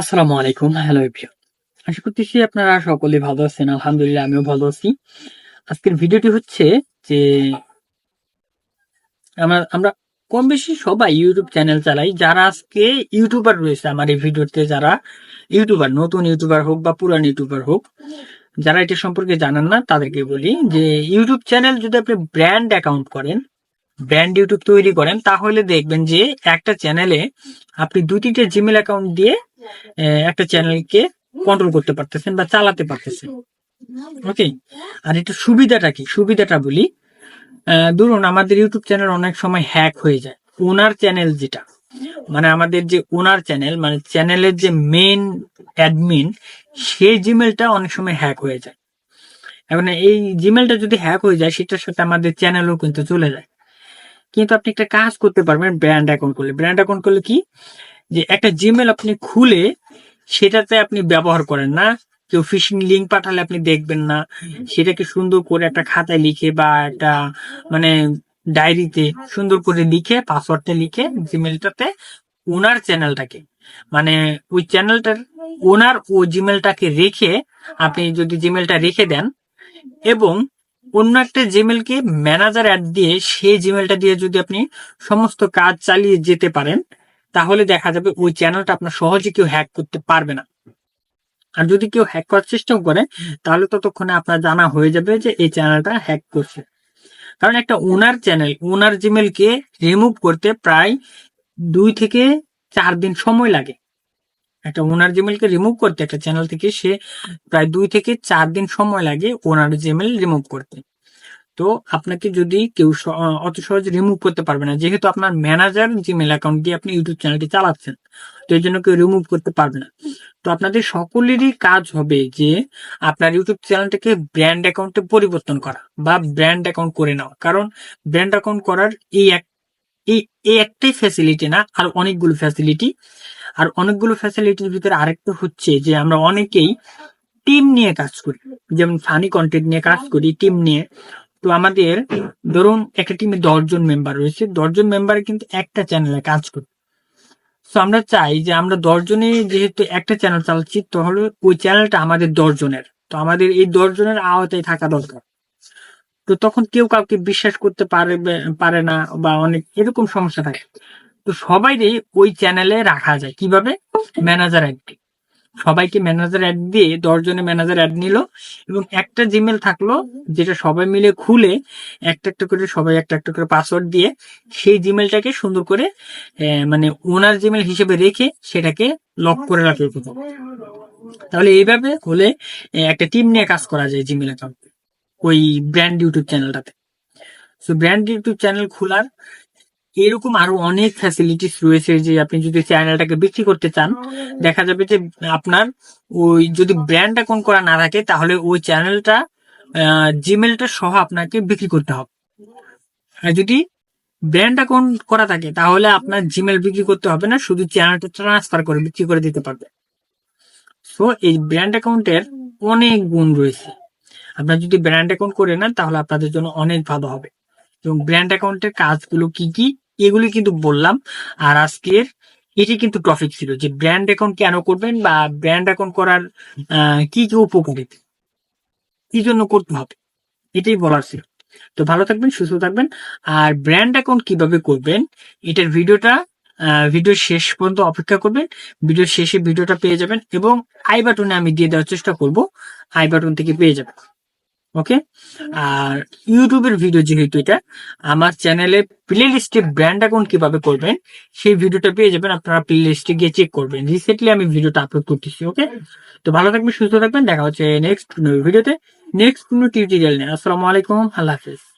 আসসালামু আলাইকুম হ্যালো আশা করতেছি আপনারা সকলে ভালো আছেন, আলহামদুলিল্লাহ আমিও ভালো আছি। আজকের ভিডিওটি হচ্ছে যে আমরা আমরা কম বেশি সবাই ইউটিউব চ্যানেল চালাই, যারা আজকে ইউটিউবার রয়েছে আমার এই ভিডিওতে, যারা ইউটিউবার নতুন ইউটিউবার হোক বা পুরান ইউটিউবার হোক, যারা এটা সম্পর্কে জানেন না, তাদেরকে বলি যে ইউটিউব চ্যানেল যদি আপনি ব্র্যান্ড অ্যাকাউন্ট করেন ব্র্যান্ড ইউটিউব তৈরি করেন, তাহলে দেখবেন যে একটা চ্যানেলে আপনি দুই তিনটে জিমেল অ্যাকাউন্ট দিয়ে একটা চ্যানেলকে কন্ট্রোল করতে পারতেছেন বা চালাতে পারতেছেন। ওকে আর এটা সুবিধাটা কি? সুবিধাটা বলি ধরুন আমাদের ইউটিউব চ্যানেল অনেক সময় হ্যাক হয়ে যায়। ওনার চ্যানেল যেটা মানে আমাদের যে ওনার চ্যানেল মানে চ্যানেলের যে মেন অ্যাডমিন সেই জিমেলটা অনেক সময় হ্যাক হয়ে যায়। এখন এই জিমেলটা যদি হ্যাক হয়ে যায়, সেটার সাথে আমাদের চ্যানেলও কিন্তু চলে যায়। কিন্তু আপনি একটা কাজ করতে পারবেন ব্র্যান্ড অ্যাকাউন্ট করলে। ব্র্যান্ড অ্যাকাউন্ট করলে কি? যে একটা জিমেল আপনি খুলে সেটাতে আপনি ব্যবহার করেন না। কেউ ফিশিং লিঙ্ক পাঠালে আপনি দেখবেন না। সেটাকে সুন্দর করে একটা খাতায় লিখে বা একটা মানে ডায়েরিতে সুন্দর করে লিখে পাসওয়ার্ডটা লিখে জিমেলটাতে ওনার চ্যানেলটাকে মানে ওই চ্যানেলটার ওনার ও জিমেলটাকে রেখে আপনি যদি জিমেলটা রেখে দেন এবং অন্য একটা জিমেলকে ম্যানেজার অ্যাড দিয়ে সেই জিমেলটা দিয়ে যদি আপনি সমস্ত কাজ চালিয়ে যেতে পারেন তাহলে দেখা যাবে ওই চ্যানেলটা আপনার সহজে কেউ হ্যাক করতে পারবে না। আর যদি কেউ হ্যাক করার চেষ্টাও করে, তাহলে ততক্ষণে আপনার জানা হয়ে যাবে যে এই চ্যানেলটা হ্যাক করছে। কারণ একটা ওনার চ্যানেল ওনার জিমেলকে রিমুভ করতে প্রায় দুই থেকে চার দিন সময় লাগে। একটা ওনার জিমেলকে রিমুভ করতে, একটা চ্যানেল থেকে সে প্রায় দুই থেকে চার দিন সময় লাগে ওনার জিমেল রিমুভ করতে। তো আপনাকে যদি কেউ অত সহজে রিমুভ করতে পারবে না। যেহেতু আপনার ম্যানেজার জিমেল অ্যাকাউন্ট দিয়ে আপনি ইউটিউব চ্যানেলটি চালাচ্ছেন, তো এই জন্য কেউ রিমুভ করতে পারবে না। তো আপনাদের সকলেরই কাজ হবে যে আপনার ইউটিউব চ্যানেলটাকে ব্র্যান্ড অ্যাকাউন্টে পরিবর্তন করা বা ব্র্যান্ড অ্যাকাউন্ট করে নেওয়া। কারণ ব্র্যান্ড অ্যাকাউন্ট করার এই এক, এই একটাই ফ্যাসিলিটি না, আর অনেকগুলো ফ্যাসিলিটি আর অনেকগুলো ফ্যাসিলিটির ভিতরে আরেকটা হচ্ছে যে আমরা অনেকেই টিম নিয়ে কাজ করি। যেমন ফানি কন্টেন্ট নিয়ে কাজ করি টিম নিয়ে। তো আমাদের, ধরুন, একটা টিমে দশজন মেম্বার রয়েছে। দশজন মেম্বার কিন্তু একটা চ্যানেলে কাজ করি তো আমরা চাই যে আমরা দশজনে যেহেতু একটা চ্যানেল চালাচ্ছি, তাহলে ওই চ্যানেলটা আমাদের দশজনের। তো আমাদের এই দশজনের আওতায় থাকা দরকার। তো তখন কেউ কাউকে বিশ্বাস করতে পারে পারে না বা অনেক এরকম সমস্যা থাকে। তো সবাইকে ওই চ্যানেলে রাখা যায়। কীভাবে? ম্যানেজার অ্যাড সবাইকে ম্যানেজার অ্যাড দিয়ে দশজনে ম্যানেজার অ্যাড নিল এবং একটা জিমেল থাকল যেটা সবাই মিলে খুলে একটা একটা করে সবাই একটা একটা করে পাসওয়ার্ড দিয়ে সেই জিমেলটাকে সুন্দর করে মানে ওনার জিমেল হিসেবে রেখে সেটাকে লক করে রাখবে কোথাও তাহলে এইভাবে হলে একটা টিম নিয়ে কাজ করা যায় জিমেল অ্যাকাউন্ট ওই ব্র্যান্ড ইউটিউব চ্যানেলটাতে সো ব্র্যান্ড ইউটিউব চ্যানেল খোলার এরকম আরও অনেক ফ্যাসিলিটিস রয়েছে যে আপনি যদি চ্যানেলটাকে বিক্রি করতে চান দেখা যাবে যে আপনার ওই যদি ব্র্যান্ড অ্যাকাউন্ট করা না থাকে তাহলে ওই চ্যানেলটা জিমেলটা সহ আপনাকে বিক্রি করতে হবে। আর যদি ব্র্যান্ড অ্যাকাউন্ট করা থাকে তাহলে আপনার জিমেল বিক্রি করতে হবে না শুধু চ্যানেলটা ট্রান্সফার করে বিক্রি করে দিতে পারবে সো এই ব্র্যান্ড অ্যাকাউন্টের অনেক গুণ রয়েছে। আপনার যদি ব্র্যান্ড অ্যাকাউন্ট করে নেন তাহলে আপনাদের জন্য অনেক ভালো হবে। এবং ব্র্যান্ড অ্যাকাউন্টের কাজগুলো কি কি? এগুলি কিন্তু বললাম। আর আজকের এটি কিন্তু টপিক ছিল যে ব্র্যান্ড অ্যাকাউন্ট কেন করবেন বা ব্র্যান্ড অ্যাকাউন্ট করার কি কি উপকারিতা কি জন্য করতে হবে, এটাই বলার ছিল। তো ভালো থাকবেন, সুস্থ থাকবেন। আর ব্র্যান্ড অ্যাকাউন্ট কীভাবে করবেন, এটার ভিডিওটা ভিডিও শেষ পর্যন্ত অপেক্ষা করবেন। ভিডিও শেষে ভিডিওটা পেয়ে যাবেন এবং আই বাটনে আমি দিয়ে দেওয়ার চেষ্টা করব। আই বাটন থেকে পেয়ে যাবেন। ওকে আর ইউটিউবের ভিডিও যেহেতু এটা, আমার চ্যানেলে প্লে লিস্টে ব্র্যান্ড অ্যাকাউন্ট কীভাবে করবেন, সেই ভিডিওটা পেয়ে যাবেন। আপনারা প্লে লিস্টে গিয়ে চেক করবেন। রিসেন্টলি আমি ভিডিওটা আপলোড করতেছি ওকে তো ভালো থাকবেন, সুস্থ থাকবেন। দেখা হচ্ছে নেক্সট ভিডিওতে নেক্সট কোনো টিউটোরিয়াল নেই আসসালামু আলাইকুম, আল্লাহ হাফিজ।